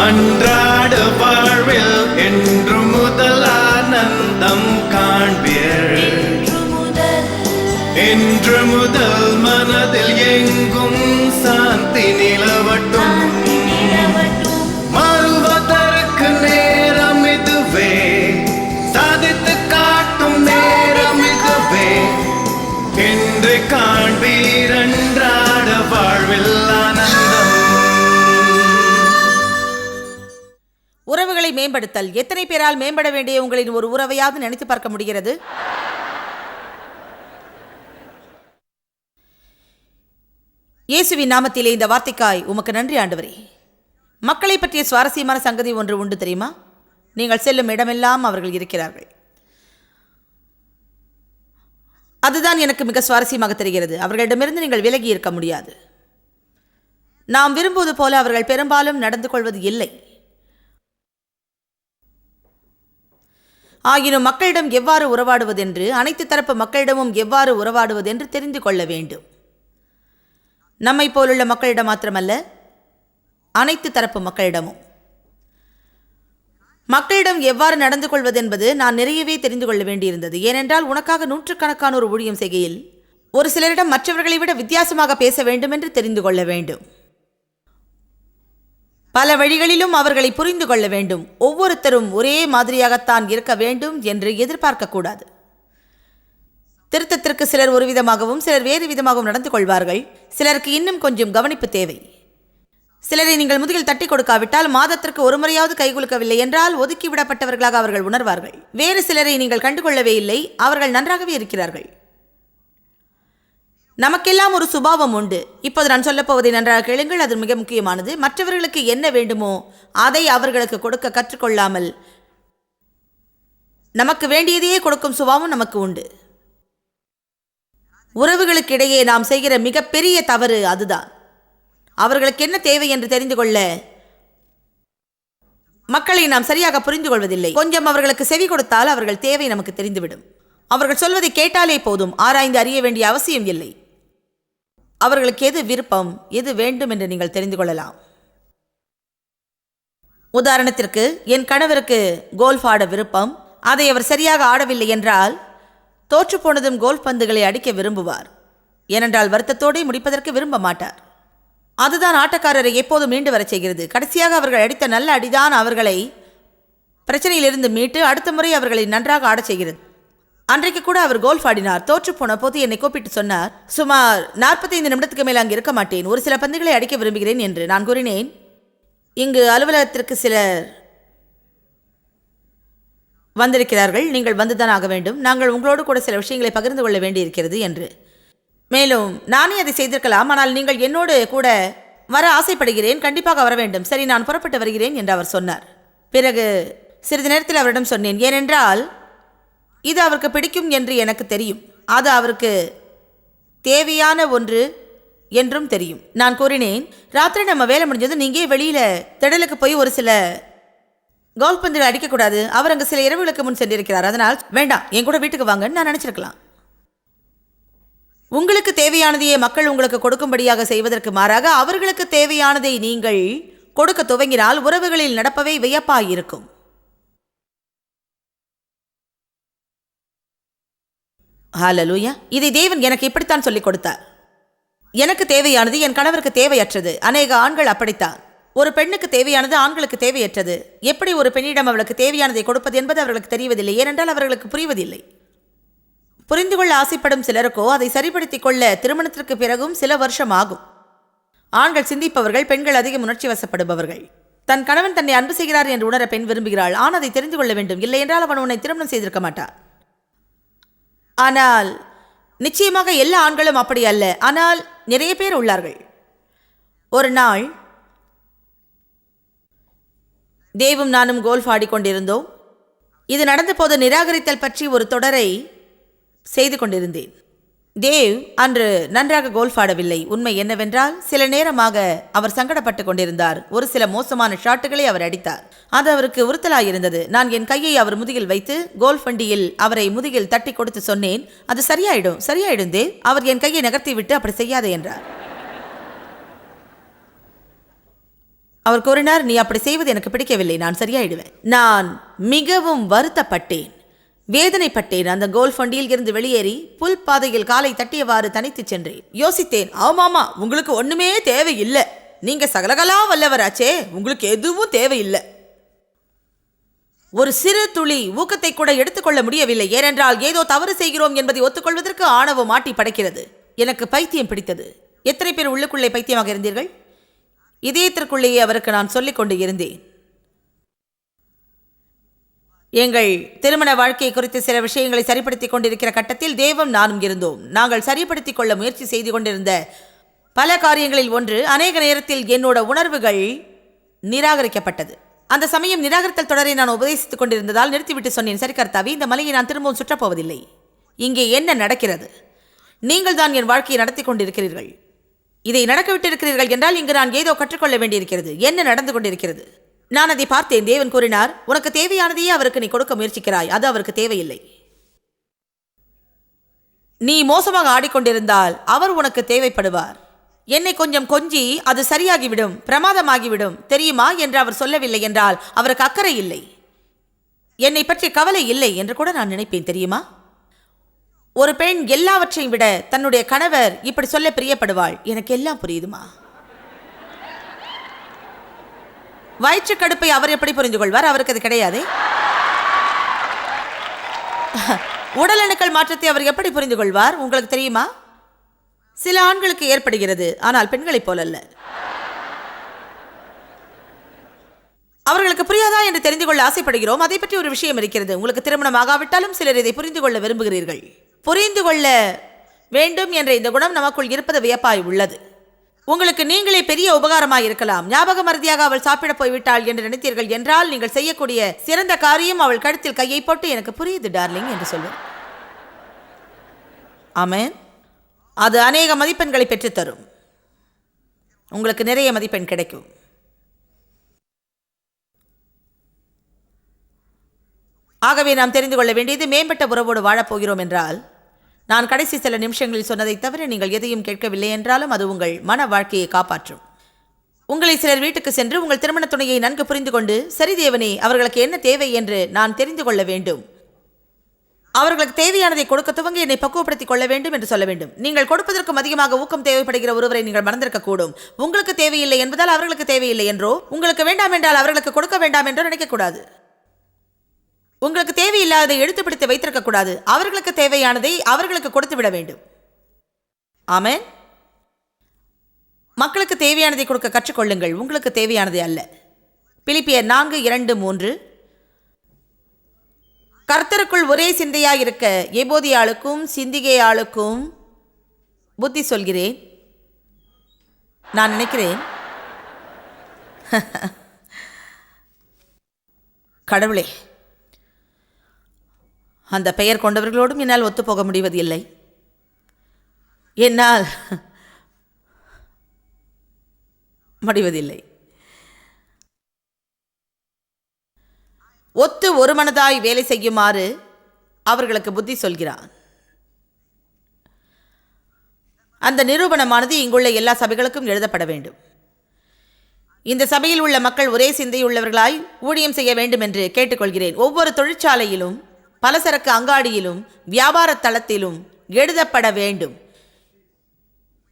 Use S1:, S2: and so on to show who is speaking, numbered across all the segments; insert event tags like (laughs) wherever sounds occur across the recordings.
S1: அன்றாட வாழ்வில்
S2: என்றும் மேம்படுத்தல். எத்தனை பேரால் மேம்பட வேண்டிய உங்களின் ஒரு உறவையாவது நினைத்து பார்க்க முடிகிறது? இயேசுவின் நாமத்திலே இந்த வார்த்தைக்காய் உமக்கு நன்றி ஆண்டவரே. மக்களை பற்றிய சுவாரஸ்யமான சங்கதி ஒன்று உண்டு தெரியுமா? நீங்கள் செல்லும் இடமெல்லாம் அவர்கள் இருக்கிறார்கள். அதுதான் எனக்கு மிக சுவாரஸ்யமாக தெரிகிறது. அவர்களிடமிருந்து நீங்கள் விலகி இருக்க முடியாது. நாம் விரும்புவது போல அவர்கள் பெரும்பாலும் நடந்து கொள்வது இல்லை. ஆயினும் மக்களிடம் எவ்வாறு உறவாடுவதென்று அனைத்து தரப்பு மக்களிடமும் எவ்வாறு உறவாடுவதென்று தெரிந்து கொள்ள வேண்டும். நம்மை போலுள்ள மக்களிடம் மாத்திரமல்ல அனைத்து தரப்பு மக்களிடமும். மக்களிடம் எவ்வாறு நடந்து கொள்வதென்பது நான் நிறையவே தெரிந்து கொள்ள வேண்டியிருந்தது. ஏனென்றால் உனக்காக நூற்றுக்கணக்கான ஒரு ஊழியம் செய்கையில் ஒரு சிலரிடம் மற்றவர்களை விட வித்தியாசமாக பேச வேண்டும் என்று தெரிந்து கொள்ள வேண்டும். பல வழிகளிலும் அவர்களை புரிந்து கொள்ள வேண்டும். ஒவ்வொருத்தரும் ஒரே மாதிரியாகத்தான் இருக்க வேண்டும் என்று எதிர்பார்க்கக்கூடாது. திருத்தத்திற்கு சிலர் ஒரு விதமாகவும் சிலர் வேறு விதமாகவும் நடந்து கொள்வார்கள். சிலருக்கு இன்னும் கொஞ்சம் கவனிப்பு தேவை. சிலரை நீங்கள் முதுகில் தட்டி கொடுக்காவிட்டால் மாதத்திற்கு ஒரு முறையாவது கைகுலுக்கவில்லை என்றால் ஒதுக்கி விடப்பட்டவர்களாக அவர்கள் உணர்வார்கள். வேறு சிலரை நீங்கள் கண்டுகொள்ளவே இல்லை. அவர்கள் நன்றாகவே இருக்கிறார்கள். நமக்கெல்லாம் ஒரு சுபாவம் உண்டு. இப்போது நான் சொல்லப் போவதை நன்றாக கேளுங்கள். அது மிக முக்கியமானது. மற்றவர்களுக்கு என்ன வேண்டுமோ அதை அவர்களுக்கு கொடுக்க கற்றுக்கொள்ளாமல் நமக்கு வேண்டியதையே கொடுக்கும் சுபாவம் நமக்கு உண்டு. உறவுகளுக்கிடையே நாம் செய்கிற மிகப்பெரிய தவறு அதுதான். அவர்களுக்கு என்ன தேவை என்று தெரிந்து கொள்ள மக்களை நாம் சரியாக புரிந்து கொள்வதில்லை. கொஞ்சம் அவர்களுக்கு செவி கொடுத்தால் அவர்கள் தேவை நமக்கு தெரிந்துவிடும். அவர்கள் சொல்வதை கேட்டாலே போதும். ஆராய்ந்து அறிய வேண்டிய அவசியம் இல்லை. அவர்களுக்கு எது விருப்பம் எது வேண்டும் என்று நீங்கள் தெரிந்து கொள்ளலாம். உதாரணத்திற்கு என் கணவருக்கு கோல்ஃப் ஆட விருப்பம் அதை அவர் சரியாக ஆடவில்லை என்றால் தோற்றுப்போனதும் கோல்ஃப் பந்துகளை அடிக்க விரும்புவார். ஏனென்றால் வருத்தத்தோடே முடிப்பதற்கு விரும்ப மாட்டார். அதுதான் ஆட்டக்காரரை எப்போதும் மீண்டு வரச் செய்கிறது. கடைசியாக அவர்கள் அடித்த நல்ல அடிதான் அவர்களை பிரச்சனையிலிருந்து மீட்டு அடுத்த முறை அவர்களை நன்றாக ஆடச் செய்கிறது. அன்றைக்கு கூட அவர் கோல்ஃப் ஆடினார். தோற்று போன போது என்னை கூப்பிட்டு சொன்னார் சுமார் நாற்பத்தைந்து நிமிடத்துக்கு மேல் அங்கே இருக்க மாட்டேன். ஒரு சில பந்துகளை அடிக்க விரும்புகிறேன் என்று நான் கூறினேன். இங்கு அலுவலகத்திற்கு சிலர் வந்திருக்கிறார்கள். நீங்கள் வந்துதான் ஆக வேண்டும். நாங்கள் உங்களோடு கூட சில விஷயங்களை பகிர்ந்து கொள்ள வேண்டியிருக்கிறது என்று. மேலும் நானே அதை செய்திருக்கலாம். ஆனால் நீங்கள் என்னோடு கூட வர ஆசைப்படுகிறேன். கண்டிப்பாக வர வேண்டும். சரி நான் புறப்பட்டு வருகிறேன் என்று அவர் சொன்னார். பிறகு சிறிது நேரத்தில் அவரிடம் சொன்னேன் ஏனென்றால் இது அவருக்கு பிடிக்கும் என்று எனக்கு தெரியும். அது அவருக்கு தேவையான ஒன்று என்றும் தெரியும். நான் கூறினேன் ராத்திரி நம்ம வேலை முடிஞ்சது நீங்க வெளியில் திடலுக்கு போய் ஒரு சில கோல் பந்தில் அடிக்கக்கூடாது. அவர் அங்கே சில இரவுகளுக்கு முன் சென்றிருக்கிறார். அதனால் வேண்டாம் என் கூட வீட்டுக்கு வாங்கன்னு நான் நினச்சிருக்கலாம். உங்களுக்கு தேவையானதையே மக்கள் உங்களுக்கு கொடுக்கும்படியாக செய்வதற்கு மாறாக அவர்களுக்கு தேவையானதை நீங்கள் கொடுக்க துவங்கினால் உறவுகளில் நடப்பவை வியப்பாயிருக்கும் ஹாலலூயா இதை தேவன் எனக்கு இப்படித்தான் சொல்லிக் கொடுத்தார். எனக்கு தேவையானது என் கணவருக்கு தேவையற்றது. அநேக ஆண்கள் அப்படித்தான். ஒரு பெண்ணுக்கு தேவையானது ஆண்களுக்கு தேவையற்றது. எப்படி ஒரு பெண்ணிடம் அவளுக்கு தேவையானதை கொடுப்பது என்பது அவர்களுக்கு தெரிவதில்லை. ஏனென்றால் அவர்களுக்கு புரிவதில்லை. புரிந்து கொள்ள ஆசைப்படும் சிலருக்கோ அதை சரிப்படுத்திக் கொள்ள திருமணத்திற்கு பிறகும் சில வருஷம் ஆகும். ஆண்கள் சிந்திப்பவர்கள் பெண்கள் அதிக உணர்ச்சி வசப்படுபவர்கள். தன் கணவன் தன்னை அன்பு செய்கிறார் என்று உணர பெண் விரும்புகிறாள். ஆண் அதை தெரிந்து கொள்ள வேண்டும். இல்லை என்றால் அவன் உன்னை திருமணம் செய்திருக்க மாட்டான். ஆனால் நிச்சயமாக எல்லா ஆண்களும் அப்படி அல்ல. ஆனால் நிறைய பேர் உள்ளார்கள். ஒரு நாள் தேவும் நானும் கோல்ஃப் ஆடிக்கொண்டிருந்தோம். இது நடந்தபோது நிராகரித்தல் பற்றி ஒரு தொடரை செய்து கொண்டிருந்தேன். தேவ் அன்று நன்றாக கோல்ஃப் ஆடவில்லை உண்மை என்னவென்றால் சில நேரமாக அவர் சங்கடப்பட்டு கொண்டிருந்தார். ஒரு சில மோசமான ஷாட்டுகளை அவர் அடித்தார். அது அவருக்கு உறுத்தலாயிருந்தது. நான் என் கையை அவர் முதுகில் வைத்து கோல்ஃப் வண்டியில் அவரை முதுகில் தட்டி கொடுத்து சொன்னேன் அது சரியாயிடும் சரியாயிடும் தேவ். அவர் என் கையை நகர்த்தி விட்டு அப்படி செய்யாதே என்றார். அவர் கூறினார் நீ அப்படி செய்வது எனக்கு பிடிக்கவில்லை. நான் சரியாயிடுவேன். நான் மிகவும் வருத்தப்பட்டேன். வேதனைப்பட்டேன். அந்த கோல்ஃப் ஃபண்டியில் இருந்து வெளியேறி புல் பாதையில் காலை தட்டியவாறு தனித்துச் சென்றேன். யோசித்தேன் ஆமாமா உங்களுக்கு ஒண்ணுமே தேவையில்லை. நீங்க சகலகலா வல்லவராச்சே உங்களுக்கு எதுவும் தேவையில்லை. ஒரு சிறு துளி ஊக்கத்தை கூட எடுத்துக்கொள்ள முடியவில்லை. ஏனென்றால் ஏதோ தவறு செய்கிறோம் என்பதை ஒத்துக்கொள்வதற்கு ஆணவம் மாட்டி படைக்கிறது. எனக்கு பைத்தியம் பிடித்தது. எத்தனை பேர் உள்ளுக்குள்ளே பைத்தியமாக இருந்தீர்கள்? இதயத்திற்குள்ளேயே அவருக்கு நான் சொல்லிக் கொண்டு இருந்தேன். எங்கள் திருமண வாழ்க்கை குறித்து சில விஷயங்களை சரிப்படுத்திக் கொண்டிருக்கிற கட்டத்தில் தேவம் நானும் இருந்தோம். நாங்கள் சரிப்படுத்திக் கொள்ள முயற்சி செய்து கொண்டிருந்த பல காரியங்களில் ஒன்று அநேக நேரத்தில் என்னோட உணர்வுகள் நிராகரிக்கப்பட்டது. அந்த சமயம் நிராகரித்தல் தொடரை நான் உபதேசித்துக் கொண்டிருந்ததால் நிறுத்திவிட்டு சொன்னேன் சரி கர்த்தாவி இந்த மலையை நான் திரும்பவும் சுற்றப்போவதில்லை இங்கே என்ன நடக்கிறது? நீங்கள் தான் என் வாழ்க்கையை நடத்தி கொண்டிருக்கிறீர்கள். இதை நடக்க விட்டிருக்கிறீர்கள் என்றால் இங்கு நான் ஏதோ கற்றுக்கொள்ள வேண்டியிருக்கிறது. என்ன நடந்து கொண்டிருக்கிறது? நான் அதை பார்த்தேன். தேவன் கூறினார் உனக்கு தேவையானதையே அவருக்கு நீ கொடுக்க முயற்சிக்கிறாய். அது அவருக்கு தேவையில்லை. நீ மோசமாக ஆடிக்கொண்டிருந்தால் அவர் உனக்கு தேவைப்படுவார். என்னை கொஞ்சம் கொஞ்சி அது சரியாகிவிடும் பிரமாதமாகிவிடும். தெரியுமா? என்று அவர் சொல்லவில்லை என்றால் அவருக்கு அக்கறை இல்லை. என்னை பற்றி கவலை இல்லை என்று கூட நான் நினைப்பேன். தெரியுமா? ஒரு பெண் எல்லாவற்றையும் விட தன்னுடைய கணவர் இப்படி சொல்ல பிரியப்படுவாள். எனக்கு எல்லாம் புரியுதுமா? வயிற்று கடுப்பை அவர் எப்படி புரிந்து கொள்வார் அவருக்கு அது கிடையாது. உடலணுக்கள் மாற்றத்தை அவர் எப்படி புரிந்து கொள்வார் உங்களுக்கு தெரியுமா? சில ஆண்களுக்கு ஏற்படுகிறது ஆனால் பெண்களைப் போலல்ல. அவர்களுக்கு புரியாதா என்று தெரிந்து கொள்ள ஆசைப்படுகிறோம். அதை பற்றி ஒரு விஷயம் இருக்கிறது. உங்களுக்கு திருமணம் ஆகாவிட்டாலும் சிலர் இதை புரிந்து கொள்ள விரும்புகிறீர்கள். புரிந்து கொள்ள வேண்டும் என்ற இந்த குணம் நமக்குள் இருப்பது வியப்பாய் உள்ளது. உங்களுக்கு நீங்களே பெரிய உபகாரமாக இருக்கலாம் ஞாபக மருதியாக அவள் சாப்பிட போய்விட்டாள் என்று நினைத்தீர்கள் என்றால் நீங்கள் செய்யக்கூடிய சிறந்த காரியம் அவள் கழுத்தில் கையை போட்டு எனக்கு புரியுது டார்லிங் என்று சொல்வார் ஆமென். அது அநேக மதிப்பெண்களை பெற்றுத்தரும். உங்களுக்கு நிறைய மதிப்பெண் கிடைக்கும். ஆகவே நாம் தெரிந்து கொள்ள வேண்டியது மேம்பட்ட உறவோடு வாழப்போகிறோம் என்றால் நான் கடைசி சில நிமிஷங்களில் சொன்னதை தவிர நீங்கள் எதையும் கேட்கவில்லை என்றாலும் அது உங்கள் மன வாழ்க்கையை காப்பாற்றும். உங்களை சிலர் வீட்டுக்கு சென்று உங்கள் திருமண துணையை நன்கு புரிந்து கொண்டு சரி தேவனே அவர்களுக்கு என்ன தேவை என்று நான் தெரிந்து கொள்ள வேண்டும். அவர்களுக்கு தேவையானதை கொடுக்க துவங்க என்னை பக்குவப்படுத்திக் கொள்ள வேண்டும் என்று சொல்ல வேண்டும். நீங்கள் கொடுப்பதற்கும் அதிகமாக ஊக்கம் தேவைப்படுகிற ஒருவரை நீங்கள் மறந்திருக்கக்கூடும் உங்களுக்கு தேவையில்லை என்பதால் அவர்களுக்கு தேவையில்லை என்றோ உங்களுக்கு வேண்டாம் என்றால் அவர்களுக்கு கொடுக்க வேண்டாம் என்றோ நினைக்கக்கூடாது உங்களுக்கு தேவையில்லாததை எடுத்து பிடித்து வைத்திருக்க கூடாது. அவர்களுக்கு தேவையானதை அவர்களுக்கு கொடுத்து விட வேண்டும். ஆமென். மக்களுக்கு தேவையானதை கொடுக்க கற்றுக்கொள்ளுங்கள். உங்களுக்கு தேவையானதை அல்ல. பிலிப்பியர் நான்கு இரண்டு மூன்று. கர்த்தருக்குள் ஒரே சிந்தையாக இருக்க எபோதியாளுக்கும் சிந்திகையாளுக்கும் புத்தி சொல்கிறேன். நான் நினைக்கிறேன். (laughs) கடவுளே. அந்த பெயர் கொண்டவர்களோடும் என்னால் ஒத்துப்போக முடிவது இல்லை என்னால் முடிவதில்லை. ஒத்து ஒரு மனதாய் வேலை செய்யுமாறு அவர்களுக்கு புத்தி சொல்கிறான். அந்த நிரூபணமானது இங்குள்ள எல்லா சபைகளுக்கும் எழுதப்பட வேண்டும். இந்த சபையில் உள்ள மக்கள் ஒரே சிந்தையுள்ளவர்களாய் ஊழியம் செய்ய வேண்டும் என்று கேட்டுக்கொள்கிறேன். ஒவ்வொரு தொழிற்சாலையிலும் பலசரக்கு அங்காடியிலும் வியாபார தளத்திலும் எழுதப்பட வேண்டும்.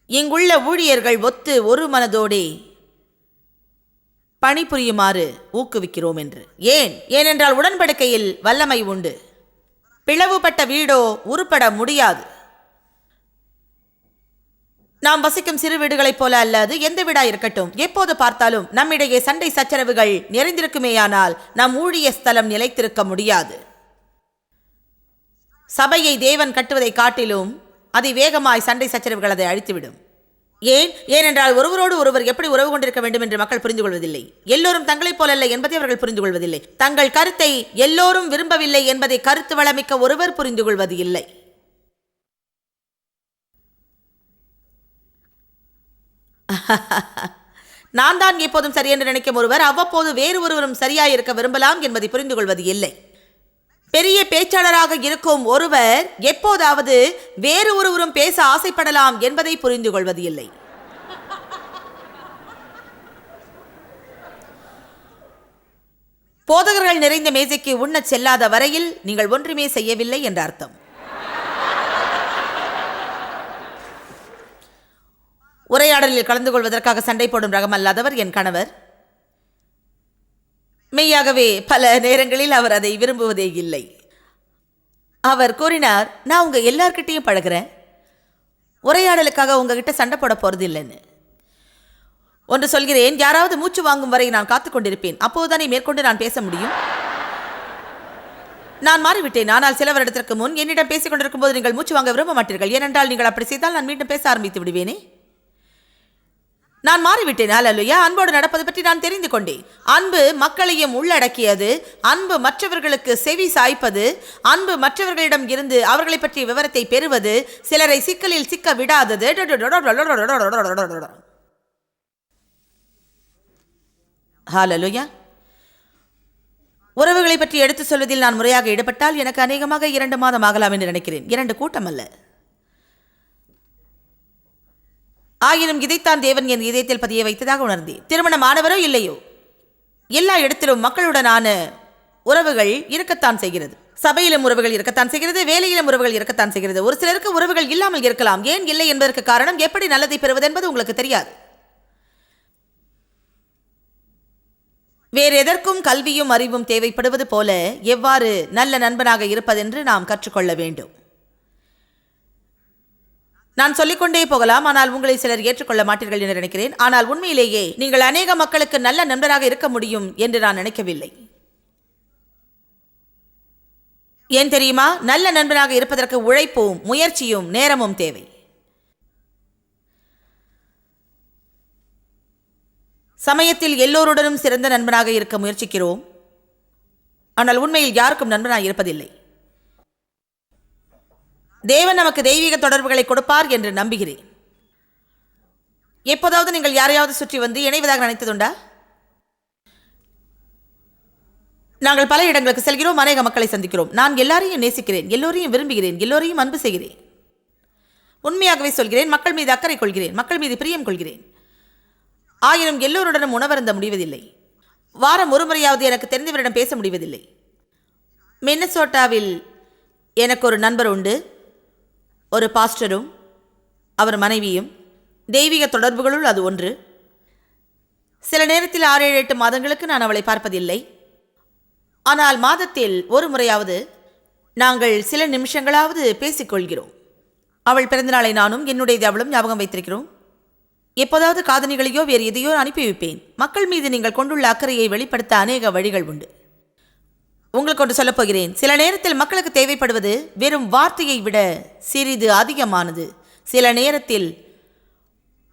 S2: இங்குள்ள ஊழியர்கள் ஒத்து ஒரு மனதோடே பணிபுரியுமாறு ஊக்குவிக்கிறோம் என்று. ஏன்? ஏனென்றால் உடன்படிக்கையில் வல்லமை உண்டு. பிளவுபட்ட வீடோ உருப்பட முடியாது. நாம் வசிக்கும் சிறு வீடுகளைப் போல அல்லது எந்த வீடா இருக்கட்டும். எப்போது பார்த்தாலும் நம்மிடையே சண்டை சச்சரவுகள் நிறைந்திருக்குமேயானால் நம் ஊழிய ஸ்தலம் நிலைத்திருக்க முடியாது. சபையை தேவன் கட்டுவதை காட்டிலும் அதை வேகமாய் சண்டை சச்சரவுகள் அதை அழித்துவிடும். ஏன்? ஏனென்றால் ஒருவரோடு ஒருவர் எப்படி உறவு கொண்டிருக்க வேண்டும் என்று மக்கள் புரிந்து கொள்வதில்லை எல்லோரும் தங்களைப் போலல்ல என்பதை அவர்கள் புரிந்து கொள்வதில்லை தங்கள் கருத்தை எல்லோரும் விரும்பவில்லை என்பதை கருத்து வளமிக்க ஒருவர் புரிந்து கொள்வது இல்லை. நான் தான் எப்போதும் சரி என்று நினைக்கும் ஒருவர் அவ்வப்போது வேறு ஒருவரும் சரியாயிருக்க விரும்பலாம் என்பதை புரிந்து கொள்வது இல்லை. பெரிய பேச்சாளராக இருக்கும் ஒருவர் எப்போதாவது வேறு ஒருவரும் பேச ஆசைப்படலாம் என்பதை புரிந்து கொள்வது இல்லை போதகர்கள் நிறைந்த மேசைக்கு உண்ணச் செல்லாத வரையில் நீங்கள் ஒன்றுமே செய்யவில்லை என்ற அர்த்தம். உரையாடலில் கலந்து கொள்வதற்காக சண்டை போடும் ரகம் அல்லாதவர் என் கணவர். மெய்யாகவே பல நேரங்களில் அவர் அதை விரும்புவதே இல்லை. அவர் கூறினார் நான் உங்கள் எல்லார்கிட்டேயும் பழகிறேன். உரையாடலுக்காக உங்ககிட்ட சண்டை போட போகிறது இல்லைன்னு ஒன்று சொல்கிறேன் யாராவது மூச்சு வாங்கும் வரை நான் காத்து கொண்டிருப்பேன். அப்போதுதானே மேற்கொண்டு நான் பேச முடியும்? நான் மாறிவிட்டேன். ஆனால் சில வருடத்திற்கு முன் என்னிடம் பேசிக் கொண்டிருக்கும் போது நீங்கள் மூச்சு வாங்க விரும்ப மாட்டீர்கள். ஏனென்றால் நீங்கள் அப்படி செய்தால் நான் மீண்டும் பேச ஆரம்பித்து விடுவேனே? நான் மாறிவிட்டேன் அல்லையா அன்போடு நடப்பது பற்றி நான் தெரிந்து கொண்டேன் அன்பு மக்களையும் உள்ளடக்கியது அன்பு மற்றவர்களுக்கு செவி சாய்ப்பது அன்பு மற்றவர்களிடம் இருந்து அவர்களை பற்றிய விவரத்தை பெறுவது சிலரை சிக்கலில் சிக்க விடாதது ஹாலலுயா உறவுகளை பற்றி எடுத்து சொல்வதில் நான் முறையாக ஈடுபட்டால் எனக்கு அநேகமாக இரண்டு மாதம் ஆகலாம் என்று நினைக்கிறேன் இரண்டு கூட்டம் அல்ல ஆயினும் இதைத்தான் தேவன் என் இதயத்தில் பதிய வைத்ததாக உணர்ந்தேன். திருமணம் ஆனவரோ இல்லையோ? எல்லா இடத்திலும் மக்களுடனான உறவுகள் இருக்கத்தான் செய்கிறது. சபையிலும் உறவுகள் இருக்கத்தான் செய்கிறது வேலையிலும் உறவுகள் இருக்கத்தான் செய்கிறது. ஒரு சிலருக்கு உறவுகள் இல்லாமல் இருக்கலாம். ஏன் இல்லை என்பதற்கு காரணம் எப்படி நல்லதை பெறுவது என்பது உங்களுக்கு தெரியாது. வேறு எதற்கும் கல்வியும் அறிவும் தேவைப்படுவது போல எவ்வாறு நல்ல நண்பனாக இருப்பதென்று நாம் கற்றுக்கொள்ள வேண்டும். நான் சொல்லிக்கொண்டே போகலாம் ஆனால் உங்களை சிலர் ஏற்றுக்கொள்ள மாட்டீர்கள் என்று நினைக்கிறேன். ஆனால் உண்மையிலேயே நீங்கள் அநேக மக்களுக்கு நல்ல நண்பராக இருக்க முடியும் என்று நான் நினைக்கவில்லை. ஏன் தெரியுமா? நல்ல நண்பனாக இருப்பதற்கு உழைப்பும் முயற்சியும் நேரமும் தேவை. சமயத்தில் எல்லோருடனும் சிறந்த நண்பனாக இருக்க முயற்சிக்கிறோம். ஆனால் உண்மையில் யாருக்கும் நண்பனாக இருப்பதில்லை. தேவன் நமக்கு தெய்வீக தொடர்புகளை கொடுப்பார் என்று நம்புகிறேன். எப்போதாவது நீங்கள் யாரையாவது சுற்றி வந்து இணைவதாக நினைத்ததுண்டா? நாங்கள் பல இடங்களுக்கு செல்கிறோம் அநேக மக்களை சந்திக்கிறோம். நான் எல்லாரையும் நேசிக்கிறேன் எல்லோரையும் விரும்புகிறேன் எல்லோரையும் அன்பு செய்கிறேன். உண்மையாகவே சொல்கிறேன் மக்கள் மீது அக்கறை கொள்கிறேன் மக்கள் மீது பிரியம் கொள்கிறேன். ஆயினும் எல்லோருடனும் உணவருந்த முடிவதில்லை. வாரம் ஒரு முறையாவது எனக்கு தெரிந்தவரிடம் பேச முடிவதில்லை. மின்னசோட்டாவில் எனக்கு ஒரு நண்பர் உண்டு. ஒரு பாஸ்டரும் அவர் மனைவியும் தெய்வீக தொடர்புகளுள் அது ஒன்று. சில நேரத்தில் ஆறு ஏழு எட்டு மாதங்களுக்கு நான் அவளை பார்ப்பதில்லை. ஆனால் மாதத்தில் ஒரு முறையாவது நாங்கள் சில நிமிஷங்களாவது பேசிக்கொள்கிறோம் அவள் பிறந்தநாளை நானும் என்னுடையது அவளும் ஞாபகம் வைத்திருக்கிறோம். எப்போதாவது காதணிகளையோ வேறு எதையோ அனுப்பி வைப்பேன். மக்கள் மீது நீங்கள் கொண்டுள்ள அக்கறையை வெளிப்படுத்த அநேக வழிகள் உண்டு. உங்களுக்கு ஒன்று சொல்லப் போகிறேன். சில நேரத்தில் மக்களுக்கு தேவைப்படுவது வெறும் வார்த்தையை விட சிறிது அதிகமானது. சில நேரத்தில்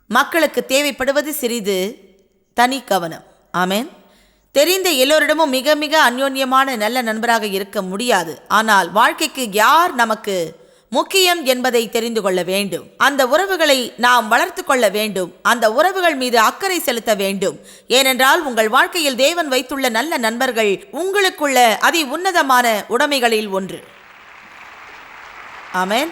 S2: மக்களுக்கு தேவைப்படுவது சிறிது தனி கவனம். ஆமேன். தெரிந்த எல்லோரிடமும் மிக மிக அந்யோன்யமான நல்ல நண்பராக இருக்க முடியாது. ஆனால் வாழ்க்கைக்கு யார் நமக்கு முக்கியம் என்பதை தெரிந்து கொள்ள வேண்டும். அந்த உறவுகளை நாம் வளர்த்து கொள்ள வேண்டும். அந்த உறவுகள் மீது அக்கறை செலுத்த வேண்டும். ஏனென்றால் உங்கள் வாழ்க்கையில் தேவன் வைத்துள்ள நல்ல நண்பர்கள் உங்களுக்குள்ள அதி உன்னதமான உடைமைகளில் ஒன்று. ஆமேன்.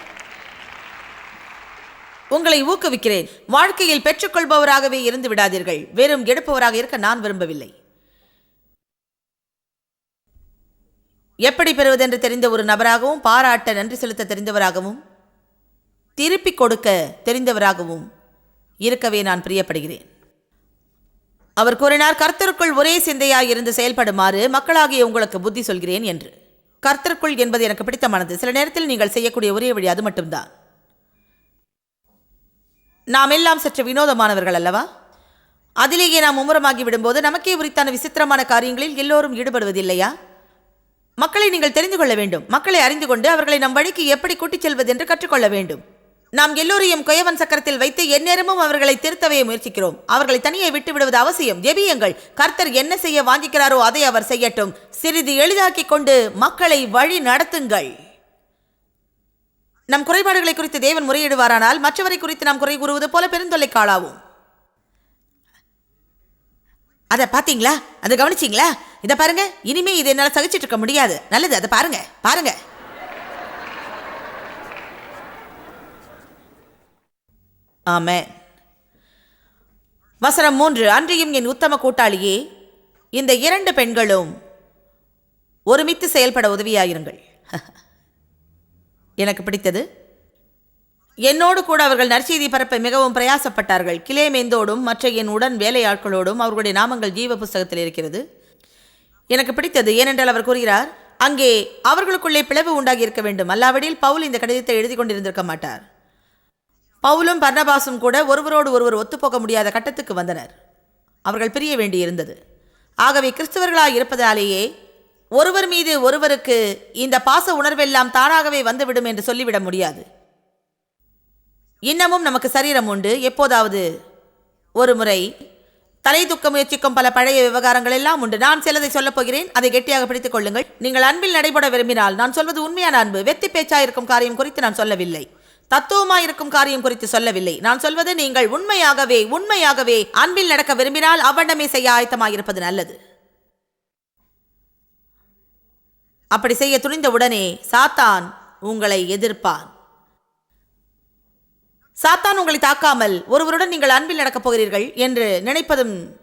S2: உங்களை ஊக்குவிக்கிறேன். வாழ்க்கையில் பெற்றுக்கொள்பவராகவே இருந்து விடாதீர்கள். வெறும் எடுப்பவராக இருக்க நான் விரும்பவில்லை. எப்படி பெறுவதென்று தெரிந்த ஒரு நபராகவும் பாராட்ட நன்றி செலுத்த தெரிந்தவராகவும் திருப்பிக் கொடுக்க தெரிந்தவராகவும் இருக்கவே நான் பிரியப்படுகிறேன். அவர் கூறினார் கர்த்தருக்குள் ஒரே சிந்தையாய் இருந்து செயல்படுமாறு மக்களாகிய உங்களுக்கு புத்தி சொல்கிறேன் என்று. கர்த்தருக்குள் என்பது எனக்கு பிடித்தமானது. சில நேரத்தில் நீங்கள் செய்யக்கூடிய ஒரே வழி அது மட்டும்தான். நாம் எல்லாம் சற்று வினோதமானவர்கள் அல்லவா? அதிலேயே நாம் மும்முரமாகி விடும்போது நமக்கே உரித்தான விசித்திரமான காரியங்களில் எல்லோரும் ஈடுபடுவதில்லையா? மக்களை நீங்கள் தெரிந்து கொள்ள வேண்டும். மக்களை அறிந்து கொண்டு அவர்களை நம் வழிக்கு எப்படி கூட்டிச் செல்வது என்று கற்றுக்கொள்ள வேண்டும். நாம் எல்லோரையும் கொயவன் சக்கரத்தில் வைத்து எந்நேரமும் அவர்களை திருத்தவே முயற்சிக்கிறோம். அவர்களை தனியே விட்டு விடுவது அவசியம். ஜெபியுங்கள். கர்த்தர் என்ன செய்ய வாஞ்சிக்கிறாரோ அதை அவர் செய்யட்டும். சிறிது எளிதாக்கிக் கொண்டு மக்களை வழி நடத்துங்கள். நம் குறைபாடுகளை குறித்து தேவன் முறையிடுவாரானால் மற்றவரை குறித்து நாம் குறை கூறுவது போல பெருந்தொல்லைக்கு ஆளாவோம் அதை பார்த்தீங்களா அதை கவனிச்சிங்களா? இதை பாருங்க. இனிமே இதை என்னால் சகிச்சிட்டு இருக்க முடியாது. நல்லது அதை பாருங்க. பாருங்க. ஆமே வசனம் மூன்று. அன்றியும் என் உத்தம கூட்டாளியே இந்த இரண்டு பெண்களும் ஒருமித்து செயல்பட உதவியாயிருங்கள். (laughs) எனக்கு பிடித்தது என்னோடு கூட அவர்கள் நற்செய்தி பரப்ப மிகவும் பிரயாசப்பட்டார்கள். கிளேமேந்தோடும் மற்ற என் உடன் வேலையாட்களோடும் அவர்களுடைய நாமங்கள் ஜீவ புஸ்தகத்தில் இருக்கிறது. எனக்கு பிடித்தது ஏனென்றால் அவர் கூறுகிறார் அங்கே அவர்களுக்குள்ளே பிளவு உண்டாகி இருக்க வேண்டும். அல்லாவிடில் பவுல் இந்த கடிதத்தை எழுதி கொண்டிருந்திருக்க மாட்டார். பவுலும் பர்ணபாசும் கூட ஒருவரோடு ஒருவர் ஒத்துப்போக முடியாத கட்டத்துக்கு வந்தனர். அவர்கள் பிரிய வேண்டியிருந்தது. ஆகவே கிறிஸ்தவர்களாக இருப்பதாலேயே ஒருவர் மீது ஒருவருக்கு இந்த பாச உணர்வெல்லாம் தானாகவே வந்துவிடும் என்று சொல்லிவிட முடியாது. இன்னமும் நமக்கு சரீரம் உண்டு. எப்போதாவது ஒரு முறை தலை தூக்க முயற்சிக்கும் பல பழைய விவகாரங்கள் எல்லாம் உண்டு. நான் சிலதை சொல்லப் போகிறேன். அதை கெட்டியாக பிடித்துக் கொள்ளுங்கள். நீங்கள் அன்பில் நடைபெற விரும்பினால் நான் சொல்வது உண்மையான அன்பு. வெத்தி பேச்சாயிருக்கும் காரியம் குறித்து நான் சொல்லவில்லை. தத்துவமாக இருக்கும் காரியம் குறித்து சொல்லவில்லை. நான் சொல்வது நீங்கள் உண்மையாகவே உண்மையாகவே அன்பில் நடக்க விரும்பினால் அவ்வண்ணமே செய்ய ஆயத்தமாயிருப்பது நல்லது. அப்படி செய்ய துணிந்த உடனே சாத்தான் உங்களை எதிர்ப்பான். சாத்தான் உங்களை தாக்காமல் ஒருவருடன் நீங்கள் அன்பில் நடக்கப் போகிறீர்கள் என்று நினைப்பதும்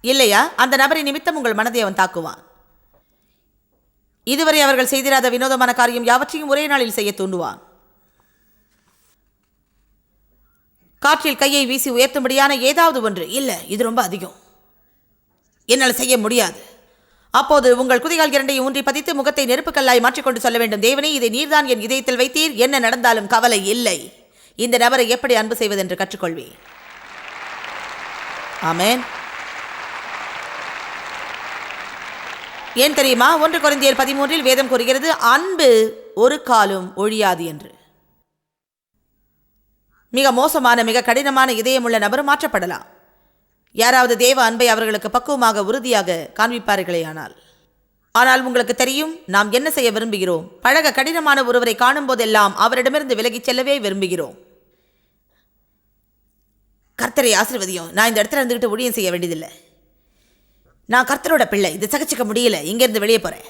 S2: இல்லையா? அந்த நபரை நிமித்தம் உங்கள் மனதை அவன் தாக்குவான். இதுவரை அவர்கள் செய்திராத வினோதமான காரியம் யாவற்றையும் ஒரே நாளில் செய்ய தூண்டுவான். காற்றில் கையை வீசி உயர்த்தும்படியான ஏதாவது ஒன்று. இல்லை இது ரொம்ப அதிகம். என்னால் செய்ய முடியாது. அப்போது உங்கள் குதிகால் இரண்டையும் ஊன்றி பதித்து முகத்தை நெருப்புக்கல்லாய் மாற்றிக்கொண்டு சொல்ல வேண்டும். தேவனே இதை நீர்தான் என் இதயத்தில் வைத்தீர். என்ன நடந்தாலும் கவலை இல்லை. இந்த நபரை எப்படி அன்பு செய்வதென்று கற்றுக்கொள்வேன் ஆமேன். ஏன் தெரியுமா? ஒன்று குறைந்தியர் பதிமூன்றில் வேதம் கூறுகிறது அன்பு ஒரு காலும் ஒழியாது என்று. மிக மோசமான மிக கடினமான இதயமுள்ள நபர் மாற்றப்படலாம். யாராவது தேவ அன்பை அவர்களுக்கு பக்குவமாக உறுதியாக காண்பிப்பார்களே ஆனால். ஆனால் உங்களுக்கு தெரியும் நாம் என்ன செய்ய விரும்புகிறோம்? பழக கடினமான ஒருவரை காணும் போதெல்லாம் அவரிடமிருந்து விலகிச் செல்லவே விரும்புகிறோம். கர்த்தரை ஆசிர்வதியும். நான் இந்த இடத்துல இருந்துகிட்டு ஊழியம் செய்ய வேண்டியதில்லை. நான் கர்த்தரோட பிள்ளை. இதை சகச்சிக்க முடியல. இங்கேருந்து வெளியே போகிறேன்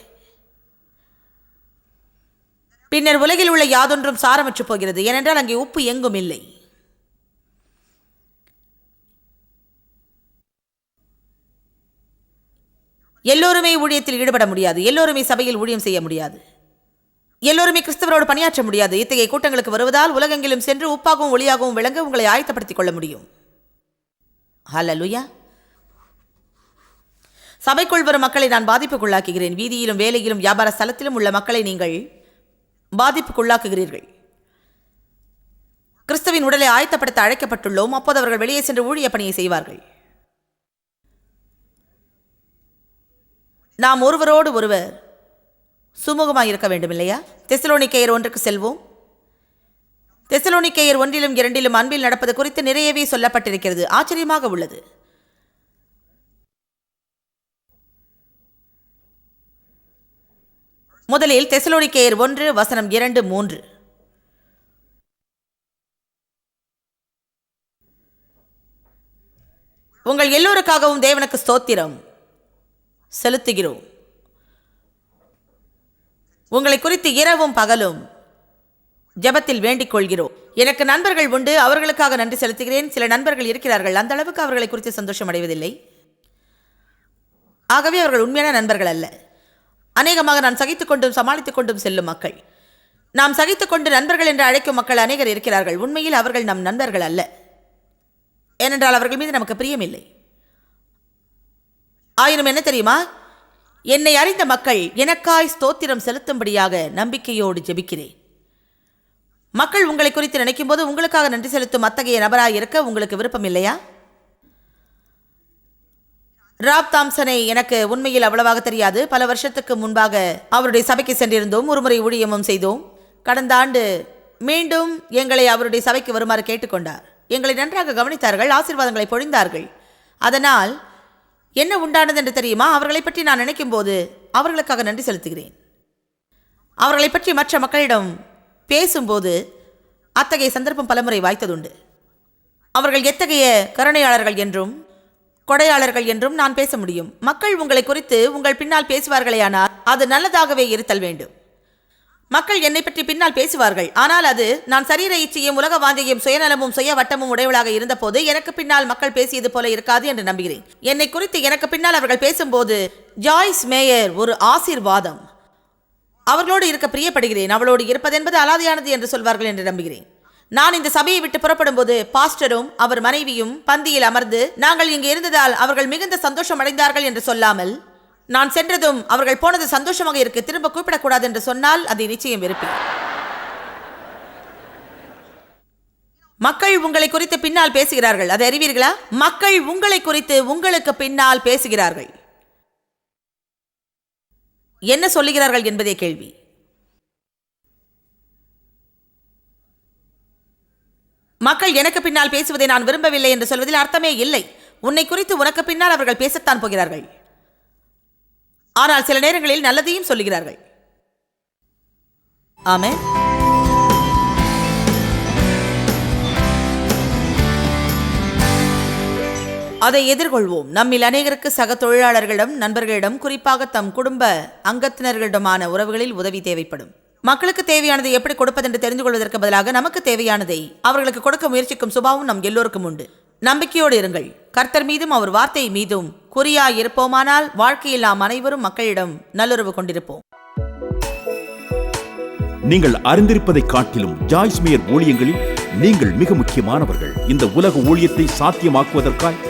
S2: பின்னர் உலகில் உள்ள யாதொன்றும் சாரமற்று போகிறது. ஏனென்றால் அங்கே உப்பு எங்கும் இல்லை. எல்லோருமே ஊழியத்தில் ஈடுபட முடியாது. எல்லோருமே சபையில் ஊழியம் செய்ய முடியாது. எல்லோருமே கிறிஸ்தவரோடு பணியாற்ற முடியாது. இத்தகைய கூட்டங்களுக்கு வருவதால் உலகெங்கிலும் சென்று உப்பாகவும் ஒளியாகவும் விளங்க உங்களை ஆயத்தப்படுத்திக் கொள்ள முடியும். ஹலலுயா சபைக்குள் வரும் மக்களை நான் பாதிப்புக்குள்ளாக்குகிறேன். வீதியிலும் வேலையிலும் வியாபார ஸ்தலத்திலும் உள்ள மக்களை நீங்கள் பாதிப்புக்குள்ளாக்குகிறீர்கள். கிறிஸ்துவின் உடலை ஆயத்தப்படுத்த அழைக்கப்பட்டுள்ளோம். அப்போது அவர்கள் வெளியே சென்று ஊழிய பணியை செய்வார்கள். நாம் ஒருவரோடு ஒருவர் சுமூகமாக இருக்க வேண்டும் இல்லையா தெசலோனிக்கேயர் ஒன்றுக்கு செல்வோம். தெசலோனிக்கேயர் ஒன்றிலும் இரண்டிலும் அன்பில் நடப்பது குறித்து நிறையவே சொல்லப்பட்டிருக்கிறது. ஆச்சரியமாக உள்ளது. முதலில் தெசலோனிக்கேயர் ஒன்று வசனம் இரண்டு மூன்று. உங்கள் எல்லோருக்காகவும் தேவனுக்கு ஸ்தோத்திரம். செலுத்துகிறோம். உங்களை குறித்து இரவும் பகலும் ஜெபத்தில் வேண்டிக் கொள்கிறோம். எனக்கு நண்பர்கள் உண்டு அவர்களுக்காக நன்றி செலுத்துகிறேன். சில நண்பர்கள் இருக்கிறார்கள் அந்த அளவுக்கு அவர்களை குறித்து சந்தோஷம் அடைவதில்லை. ஆகவே அவர்கள் உண்மையான நண்பர்கள் அல்ல. அநேகமாக நான் சகித்துக் கொண்டும் சமாளித்துக் கொண்டும் செல்லும் மக்கள். நாம் சகித்துக் கொண்டு நண்பர்கள் என்று அழைக்கும் மக்கள் அநேகர் இருக்கிறார்கள். உண்மையில் அவர்கள் நம் நண்பர்கள் அல்ல. ஏனென்றால் அவர்கள் மீது நமக்கு பிரியமில்லை. ஆயினும் என்ன தெரியுமா? என்னை அறிந்த மக்கள் எனக்காய் ஸ்தோத்திரம் செலுத்தும்படியாக நம்பிக்கையோடு ஜெபிக்கிறேன். மக்கள் உங்களை குறித்து நினைக்கும் போது உங்களுக்காக நன்றி செலுத்தும் அத்தகைய நபராக இருக்க உங்களுக்கு விருப்பம் இல்லையா ராப் தாம்சனை எனக்கு உண்மையில் அவ்வளவாக தெரியாது. பல வருஷத்துக்கு முன்பாக அவருடைய சபைக்கு சென்றிருந்தோம். ஒருமுறை ஊழியமும் செய்தோம். கடந்த ஆண்டு மீண்டும் எங்களை அவருடைய சபைக்கு வருமாறு கேட்டுக்கொண்டார் எங்களை நன்றாக கவனித்தார்கள். ஆசீர்வாதங்களை பொழிந்தார்கள். அதனால் என்ன உண்டானது என்று தெரியுமா? அவர்களை பற்றி நான் நினைக்கும் போது அவர்களுக்காக நன்றி செலுத்துகிறேன். அவர்களை பற்றி மற்ற மக்களிடம் பேசும்போது அத்தகைய சந்தர்ப்பம் பலமுறை வாய்த்ததுண்டு. அவர்கள் எத்தகைய கருணையாளர்கள் என்றும் கொடையாளர்கள் என்றும் நான் பேச முடியும். மக்கள் உங்களை குறித்து உங்கள் பின்னால் பேசுவார்களேயானால் அது நல்லதாகவே இருத்தல் வேண்டும். மக்கள் என்னை பற்றி பின்னால் பேசுவார்கள். ஆனால் அது நான் சரீர இச்சையும் உலக வாஞ்சையும் சுயநலமும் சுய வட்டமும் உடையவளாக இருந்தபோது எனக்கு பின்னால் மக்கள் பேசியது போல இருக்காது என்று நம்புகிறேன். என்னை குறித்து எனக்கு பின்னால் அவர்கள் பேசும்போது ஜாய்ஸ் மேயர் ஒரு ஆசீர்வாதம். அவர்களோடு இருக்க பிரியப்படுகிறேன். அவளோடு இருப்பதென்பது அலாதியானது என்று சொல்வார்கள் என்று நம்புகிறேன். நான் இந்த சபையை விட்டு புறப்படும் போது பாஸ்டரும் அவர் மனைவியும் பந்தியில் அமர்ந்து நாங்கள் இங்கு இருந்ததால் அவர்கள் மிகுந்த சந்தோஷம் அடைந்தார்கள் என்று சொல்லாமல் நான் சென்றதும் அவர்கள் போனது சந்தோஷமாக இருக்கு திரும்ப கூப்பிடக்கூடாது என்று சொன்னால் அதை நிச்சயம் இருப்பேன் மக்கள் உங்களை குறித்து பின்னால் பேசுகிறார்கள். அதை அறிவீர்களா? மக்கள் உங்களை குறித்து உங்களுக்கு பின்னால் பேசுகிறார்கள். என்ன சொல்லுகிறார்கள் என்பதே கேள்வி. மக்கள் எனக்கு பின்னால் பேசுவதை நான் விரும்பவில்லை என்று சொல்வதில் அர்த்தமே இல்லை. உன்னை குறித்து உனக்கு பின்னால் அவர்கள் பேசத்தான் போகிறார்கள். ஆனால் சில நேரங்களில் நல்லதையும் சொல்லுகிறார்கள். ஆமே அதை எதிர்கொள்வோம். நம்மில் அநேகருக்கு சக தொழிலாளர்களிடம் நண்பர்களிடம் குறிப்பாக தம் குடும்ப அங்கத்தினர்களிடமான உறவுகளில் உதவி தேவைப்படும். மக்களுக்கு தேவையானதை எப்படி கொடுப்பதென்று தெரிந்து கொள்வதற்கு பதிலாக நமக்கு தேவையானதை அவர்களுக்கு கொடுக்க முயற்சிக்கும் சுபாவம் நம் எல்லோருக்கும் உண்டு. நம்பிக்கையோடு இருங்கள். கர்த்தர் மீதும் அவர் வார்த்தை மீதும் குறியாய் இருப்போமானால் வாழ்க்கையில் நாம் அனைவரும் மக்களிடம் நல்லுறவு கொண்டிருப்போம்.
S3: நீங்கள் அறிந்திருப்பதை காட்டிலும் ஜாய்ஸ்மியர் ஊழியங்களில் நீங்கள் மிக முக்கியமானவர்கள். இந்த உலக ஊழியத்தை சாத்தியமாக்குவதற்காய்